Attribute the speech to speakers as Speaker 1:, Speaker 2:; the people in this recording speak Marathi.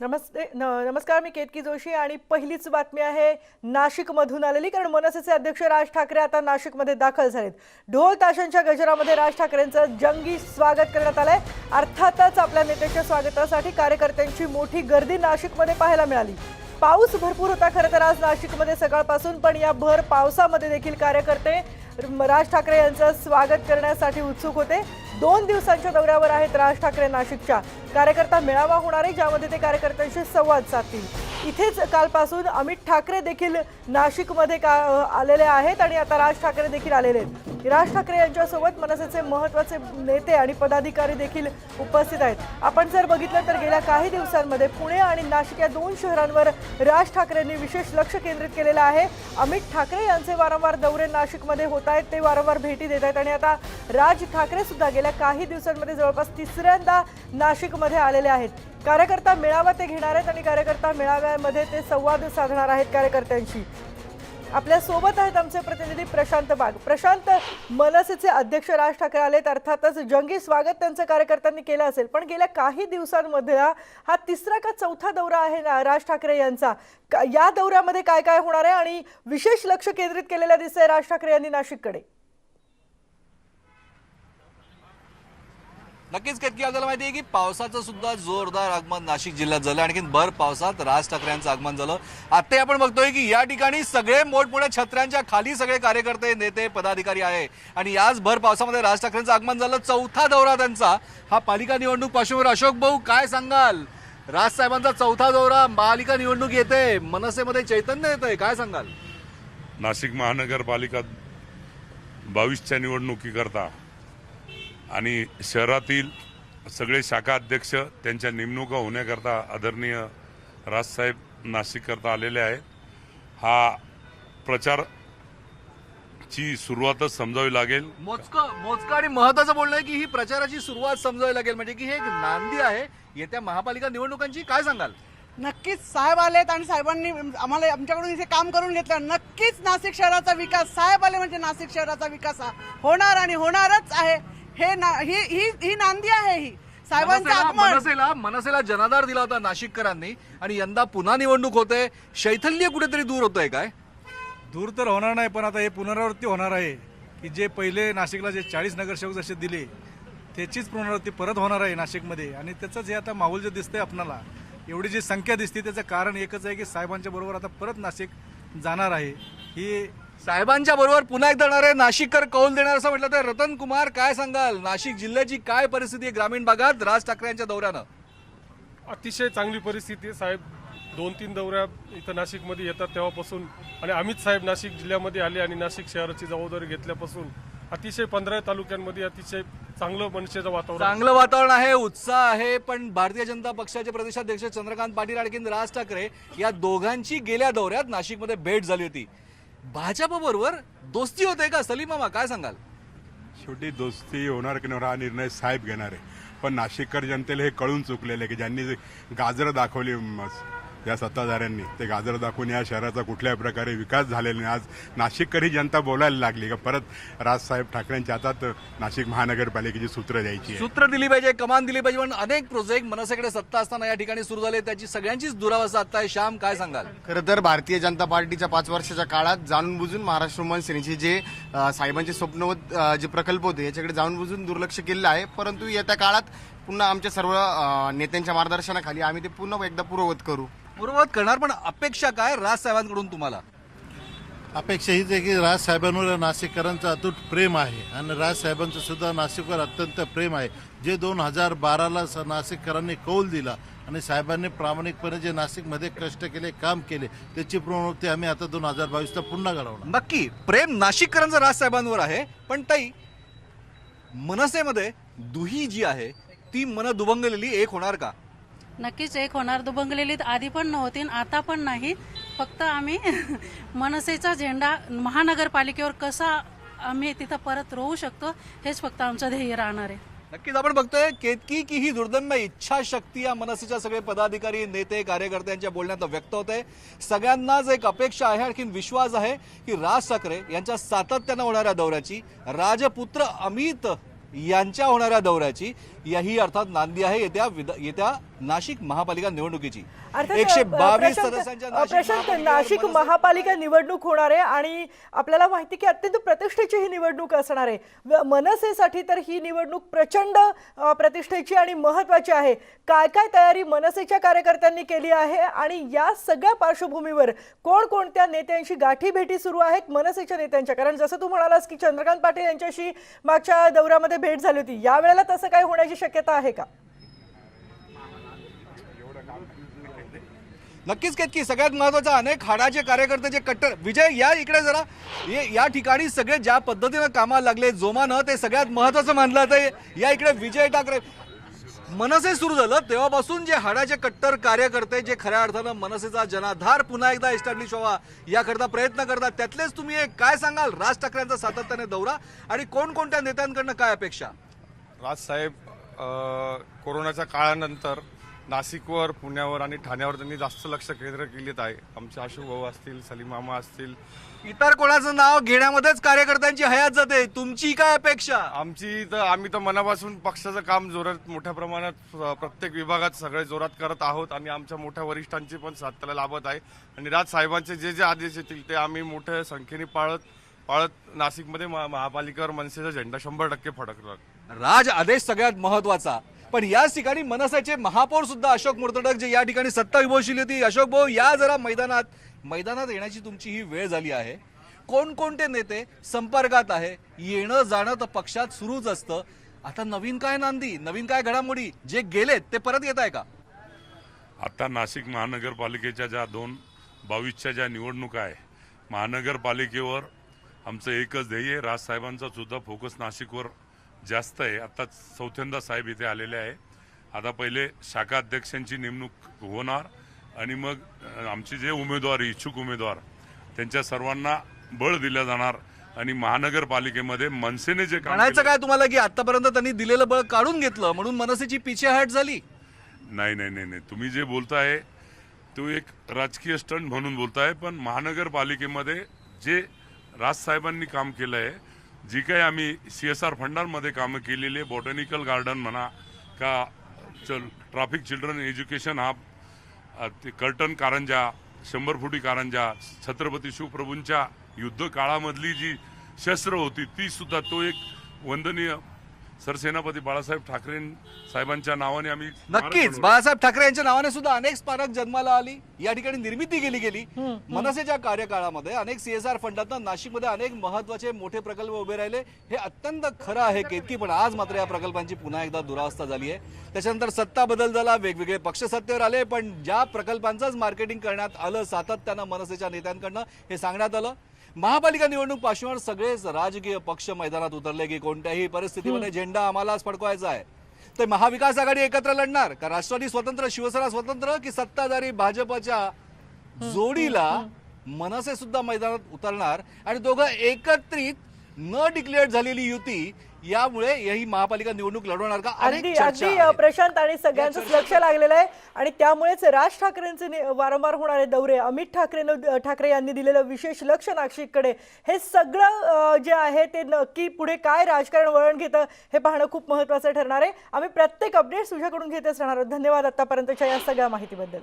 Speaker 1: नमस्ते न नमस्कार मी केतकी जोशी आणि पहिलीच बातमी आहे नाशिकमधून आलेली कारण मनसेचे अध्यक्ष राज ठाकरे आता नाशिकमध्ये दाखल झालेत. ढोल ताशांच्या गजरामध्ये राज ठाकरेंचं जंगी स्वागत करण्यात आलंय. अर्थातच आपल्या नेत्याच्या स्वागतासाठी कार्यकर्त्यांची मोठी गर्दी नाशिकमध्ये पाहायला मिळाली. पाऊस भरपूर होता खरं तर आज नाशिकमध्ये सकाळपासून पण या भर पावसामध्ये देखील कार्यकर्ते राज ठाकरे यांचं स्वागत करण्यासाठी उत्सुक होते. दोन दिवसांच्या दौऱ्यावर आहेत राज ठाकरे नाशिकच्या. कार्यकर्ता मेळावा होणार आहे ज्यामध्ये ते कार्यकर्त्यांशी संवाद साधतील. इथेच कालपासून अमित ठाकरे देखील नाशिकमध्ये का आलेले आहेत आणि आता राज ठाकरे देखील आलेले आहेत. राज ठाकरे यांच्यासोबत मनसेचे महत्त्वाचे नेते आणि पदाधिकारी देखील उपस्थित आहेत. आपण जर बघितलं तर गेल्या काही दिवसांमध्ये पुणे आणि नाशिक या दोन शहरांवर राज ठाकरेंनी विशेष लक्ष केंद्रित केलेलं आहे. अमित ठाकरे यांचे वारंवार दौरे नाशिकमध्ये होत आहेत ते वारंवार भेटी देत आहेत आणि आता राज ठाकरे सुद्धा गेल्या काही दिवसांमध्ये जवळपास तिसऱ्यांदा नाशिकमध्ये आलेले आहेत. कार्यकर्ता मेळावा ते घेणार आहेत आणि कार्यकर्ता मेळाव्यामध्ये ते संवाद साधणार आहेत कार्यकर्त्यांशी. आपल्यासोबत आहेत आमचे प्रतिनिधी प्रशांत बाग. प्रशांत मनसेचे अध्यक्ष राज ठाकरे आलेत. अर्थातच जंगी स्वागत त्यांचं कार्यकर्त्यांनी केलं असेल. पण गेल्या काही दिवसांमध्ये हा तिसरा का चौथा दौरा आहे ना राज ठाकरे यांचा? या दौऱ्यामध्ये काय काय होणार आहे? आणि विशेष लक्ष केंद्रित केलेलं दिसतंय राज ठाकरे यांनी नाशिककडे.
Speaker 2: नक्कीच केतकी आपल्याला माहिती आहे की पावसाचं सुद्धा जोरदार आगमन नाशिक जिल्ह्यात झालं आणखीन भर पावसात राज ठाकरे यांचं आगमन झालं. आता आपण बघतोय की या ठिकाणी सगळे मोठमोठ्या छत्र्यांच्या खाली सगळे कार्यकर्ते नेते पदाधिकारी आहे. आणि याच भर पावसामध्ये राज ठाकरेंचं आगमन झालं. चौथा दौरा त्यांचा. हा पालिका निवडणूक पार्श्वभूमीवर अशोक भाऊ काय सांगाल? राज साहेबांचा चौथा दौरा पालिका निवडणूक येते. मनसेमध्ये चैतन्य येतंय. काय सांगाल?
Speaker 3: नाशिक महानगरपालिका बावीसच्या निवडणुकीकरता आणि शहरातील सगळे शाखा अध्यक्ष त्यांच्या नेमणुका होण्याकरता आदरणीय राजसाहेब नाशिककरता आलेले आहे हा प्रचार ची सुरुवातच समजावी लागेल.
Speaker 2: मोजकं मोजकं आणि महत्वाचं बोलणं आहे की ही प्रचाराची सुरुवात समजावी लागेल. म्हणजे की हे एक नांदी आहे. येत्या महापालिका निवडणुकांची काय सांगाल?
Speaker 4: नक्कीच साहेब आलेत आणि साहेबांनी आम्हाला आमच्याकडून इथे काम करून घेतलं. नक्कीच नाशिक शहराचा विकास साहेब आले म्हणजे नाशिक शहराचा विकास हा होणार आणि होणारच आहे. हे ना ही ही ही नांदी आहे ही. साहेबांचं
Speaker 2: मनसेला
Speaker 4: आगमन
Speaker 2: मनसेला मनसेला जनाधार दिला होता नाशिककरांनी आणि यंदा पुन्हा निवडणूक होते. शैथल्य कुठेतरी दूर होतंय काय?
Speaker 5: दूर तर होणार नाही पण आता हे पुनरावृत्ती होणार आहे की जे पहिले नाशिकला जे चाळीस नगरसेवक जसे दिले त्याचीच पुनरावृत्ती परत होणार आहे नाशिकमध्ये. आणि त्याचंच हे आता माहोल जे दिसतंय आपणाला एवढी जी संख्या दिसते त्याचं कारण एकच आहे की साहेबांच्या बरोबर आता परत नाशिक जाणार आहे. ही
Speaker 2: साहेबांच्या बरोबर पुन्हा एकदा येणारे नाशिककर कौल देणार असं म्हटलं तर रतन कुमार काय सांगाल? नाशिक जिल्ह्याची काय परिस्थिती आहे ग्रामीण भागात? राज ठाकरे यांच्या दौऱ्यानं.
Speaker 6: अतिशय चांगली परिस्थिती आहे साहेब. दोन तीन दौऱ्या इथं नाशिकमध्ये येतात तेव्हापासून. आणि अमित साहेब नाशिक जिल्ह्यामध्ये आले आणि नाशिक शहराची जबाबदारी घेतल्यापासून अतिशय पंधरा तालुक्यांमध्ये अतिशय चांगलं मनसेचं वातावरण
Speaker 2: चांगलं वातावरण आहे उत्साह आहे पण भारतीय जनता पक्षाचे प्रदेशाध्यक्ष चंद्रकांत पाटील आणखीन राज ठाकरे या दोघांची गेल्या दौऱ्यात नाशिकमध्ये भेट झाली होती. भाजप बरोबर दोस्ती होते का? सलीम मामा काय सांगाल?
Speaker 7: शेवटी दोस्ती होणार की नाही हा निर्णय साहेब घेणार आहे. पण नाशिककर जनतेला हे कळून चुकलेलं आहे की ज्यांनी गाजरं दाखवली म, या सत्ताधाऱ्यांनी. ते गाजरं दाखवून या शहराचा कुठल्याही प्रकारे विकास झालेला नाही. आज नाशिककर ही जनता बोलायला लागली. का परत राजसाहेब ठाकरेंच्या हातात नाशिक महानगरपालिकेची सूत्र द्यायची
Speaker 2: सूत्र दिली पाहिजे कमान दिली पाहिजे पण अनेक प्रोजेक्ट मनसेकडे सत्ता असताना या ठिकाणी सुरू झाले. त्याची सगळ्यांचीच दुरावस्था आता आहे. श्याम काय सांगाल?
Speaker 8: खरं तर भारतीय जनता पार्टीच्या पाच वर्षाच्या काळात जाणून बुजून महाराष्ट्र वुमन सेनेचे जे साहेबांचे स्वप्नवत अ, जे प्रकल्प होते याच्याकडे जाणून बुजून दुर्लक्ष केलेलं आहे. परंतु येत्या काळात पुन्हा आमच्या सर्व नेत्यांच्या मार्गदर्शनाखाली आम्ही ते पुन्हा एकदा पूर्ववत करू.
Speaker 2: पूर्ववत करणार पण अपेक्षा काय राज साहेबांकडून तुम्हाला?
Speaker 9: अपेक्षा हीच आहे की राज साहेबांवर नाशिककरांचं अतूट प्रेम आहे आणि राज साहेबांचं सुद्धा नाशिकवर अत्यंत प्रेम आहे. जे दोन हजार बाराला स- नाशिककरांनी कौल दिला आणि साहेबांनी प्रामाणिकपणे जे नाशिकमध्ये कष्ट केले काम केले त्याची प्रवृत्ती आम्ही आता दोन हजार बावीसला पुन्हा घडवणार.
Speaker 2: नक्की प्रेम नाशिककरांचं राज साहेबांवर आहे पण ताई मनसेमध्ये दुही जी आहे ती मन दुभंगलेली एक होणार का?
Speaker 10: नक्कीच एक होणार. दुभंगलेली आधी पण नव्हती आणि आता पण नाही. फक्त आम्ही मनसेचा झेंडा महानगरपालिकेवर कसा आम्ही तिथं परत रोवू शकतो हेच फक्त आमचं ध्येय राहणार आहे.
Speaker 2: नक्कीच आपण बघतोय केतकी की ही दुर्दम्य इच्छाशक्ती या मनसेच्या सगळे पदाधिकारी नेते कार्यकर्त्यांच्या बोलण्यात व्यक्त होत आहे सगळ्यांनाच एक अपेक्षा आहे आणखी विश्वास आहे की राज ठाकरे यांच्या सातत्यानं होणाऱ्या दौऱ्याची राजपुत्र अमित यांच्या होणाऱ्या दौऱ्याची याही अर्थात नांदी आहे येत्या विद येत्या नाशिक महापालिका निवडणुकीची. एकशे बावीस सदस्यांच्या
Speaker 1: प्रशांत नाशिक महापालिका निवडणूक होणार आहे आणि आपल्याला माहिती की अत्यंत प्रतिष्ठेची ही निवडणूक असणार आहे. मनसेसाठी तर ही निवडणूक प्रचंड प्रतिष्ठेची आणि महत्वाची आहे. काय काय तयारी मनसेच्या कार्यकर्त्यांनी केली आहे आणि या सगळ्या पार्श्वभूमीवर कोणकोणत्या नेत्यांशी गाठी भेटी सुरू आहेत मनसेच्या नेत्यांच्या? कारण जसं तू म्हणालास की चंद्रकांत पाटील यांच्याशी मागच्या दौऱ्यामध्ये भेट झाली होती. यावेळेला तसं काय होण्याची शक्यता आहे का?
Speaker 2: नक्कीच केतकी सगळ्यात महत्त्वाचा अनेक हाडाचे कार्यकर्ते जे कट्टर विजय या इकडे जरा. ये- या ठिकाणी सगळे ज्या पद्धतीनं कामाला लागले जोमानं ते सगळ्यात महत्वाचं मानलं जातं या इकडे विजय ठाकरे. मनसे सुरू झालं. तेव्हापासून जे हाडाचे कट्टर कार्यकर्ते जे खऱ्या अर्थानं मनसेचा जनाधार पुन्हा एकदा एस्टॅब्लिश व्हावा याकरता प्रयत्न करतात. त्यातलेच तुम्ही एक काय सांगाल? राज ठाकरेंचा सातत्याने दौरा आणि कोणकोणत्या नेत्यांकडनं काय अपेक्षा?
Speaker 11: राजसाहेब अ, कोरोनाच्या काळानंतर नाशिकवर पुण्यावर आणि ठाण्यावर त्यांनी जास्त लक्ष केंद्र केलेत आहे. आमचे आशू भाऊ असतील सलीम मामा असतील.
Speaker 2: इतर कोणाचं नाव घेण्यामध्येच कार्यकर्त्यांची हयात जाते. तुमची काय अपेक्षा?
Speaker 11: आमची तर आम्ही तर मनापासून पक्षाचं काम जोरात मोठ्या प्रमाणात प्रत्येक विभागात सगळे जोरात करत आहोत आणि आमच्या मोठ्या वरिष्ठांची पण साथ त्याला लाभत आहे. आणि राज साहेबांचे जे जे आदेश येतील ते आम्ही मोठ्या संख्येने पाळत पाळत नाशिकमध्ये महा- महापालिकेवर मनसेचा झेंडा शंभर टक्के फडकला
Speaker 2: राज आदेश सगळ्यात महत्त्वाचा. पण याच ठिकाणी मनसेचे महापौर सुद्धा अशोक मुर्तडक जे या ठिकाणी सत्ता विभोवशील होती. अशोक भाऊ या जरा मैदानात मैदानात येण्याची तुमची ही वेळ झाली आहे. कोणकोणते नेते संपर्कात आहे? येणं जाणं तर पक्षात सुरूच असतं. आता नवीन काय नांदी? नवीन काय घडामोडी? जे गेलेत ते परत येत आहे का?
Speaker 3: आता नाशिक महानगरपालिकेच्या ज्या दोन बावीसच्या ज्या निवडणुका आहे महानगरपालिकेवर आमचं एकच ध्येय आहे. राजसाहेबांचा सुद्धा फोकस नाशिकवर जास्त आहे. आता चौथ्यांदा साहेब इथे आलेले आहे. आता पहिले शाखा अध्यक्षांची नेमणूक होणार आणि मग आमचे जे उमेदवार इच्छुक उमेदवार त्यांच्या सर्वांना बळ दिलं जाणार आणि महानगरपालिकेमध्ये मनसेने जे
Speaker 2: म्हणायचं काय तुम्हाला की आतापर्यंत त्यांनी दिलेलं बळ काढून घेतलं म्हणून मनसेची पिछेहाट झाली?
Speaker 3: नाही नाही नाही नाही. तुम्ही जे बोलताय तो एक राजकीय स्टंट म्हणून बोलताय पण महानगरपालिकेमध्ये जे राजसाहेबांनी काम केलं आहे जी काही आम्ही सी एस आर फंडांमध्ये कामं केलेली आहे बॉटॅनिकल गार्डन म्हणा का चल ट्रॅफिक चिल्ड्रन एज्युकेशन हा ते कर्टन कारंजा शंभर फुटी कारंजा छत्रपती शिवप्रभूंच्या युद्ध काळामधली जी शस्त्र होती ती सुद्धा तो एक वंदनीय सरसेनापती बाळासाहेब ठाकरे साहेबांच्या नावाने आम्ही
Speaker 2: नक्कीच. बाळासाहेब ठाकरे यांच्या नावाने सुद्धा अनेक स्मारक जन्माला आली. या ठिकाणी निर्मिती केली गेली. मनसेच्या कार्यकाळामध्ये अनेक सीएसआर फंडातनं नाशिकमध्ये अनेक महत्त्वाचे मोठे प्रकल्प उभे राहिले. हे अत्यंत खरं आहे केतकी पण आज मात्र या प्रकल्पांची पुन्हा एकदा दुरावस्था झाली आहे. त्याच्यानंतर सत्ता बदल झाला वेगवेगळे पक्ष सत्तेवर आले पण ज्या प्रकल्पांचंच मार्केटिंग करण्यात आलं सातत्यानं मनसेच्या नेत्यांकडनं हे सांगण्यात आलं. महापालिका निवडणूक पार्श्वभूमीवर सगळेच राजकीय पक्ष मैदानात उतरले की कोणत्याही परिस्थितीमध्ये झेंडा आम्हालाच फडकवायचा आहे. ते महाविकास आघाडी एकत्र लढणार का राष्ट्रवादी स्वतंत्र शिवसेना स्वतंत्र की सत्ताधारी भाजपच्या जोडीला मनसे सुद्धा मैदानात उतरणार? आणि दोघं एकत्रित न डिक्लेअर झालेली युती यामुळे ही महापालिका निवडणूक लढवणार का?
Speaker 1: अगदी अगदी. प्रशांत आणि सगळ्यांचंच लक्ष लागलेलं आहे. आणि त्यामुळेच राज ठाकरेंचे वारंवार होणारे दौरे अमित ठाकरेनं ठाकरे यांनी दिलेलं विशेष लक्ष नाशिककडे हे सगळं जे आहे ते नक्की पुढे काय राजकारण वळण घेतं हे पाहणं खूप महत्वाचं ठरणार आहे. आम्ही प्रत्येक अपडेट तुझ्याकडून घेतच राहणार आहोत. धन्यवाद आतापर्यंतच्या या सगळ्या माहितीबद्दल.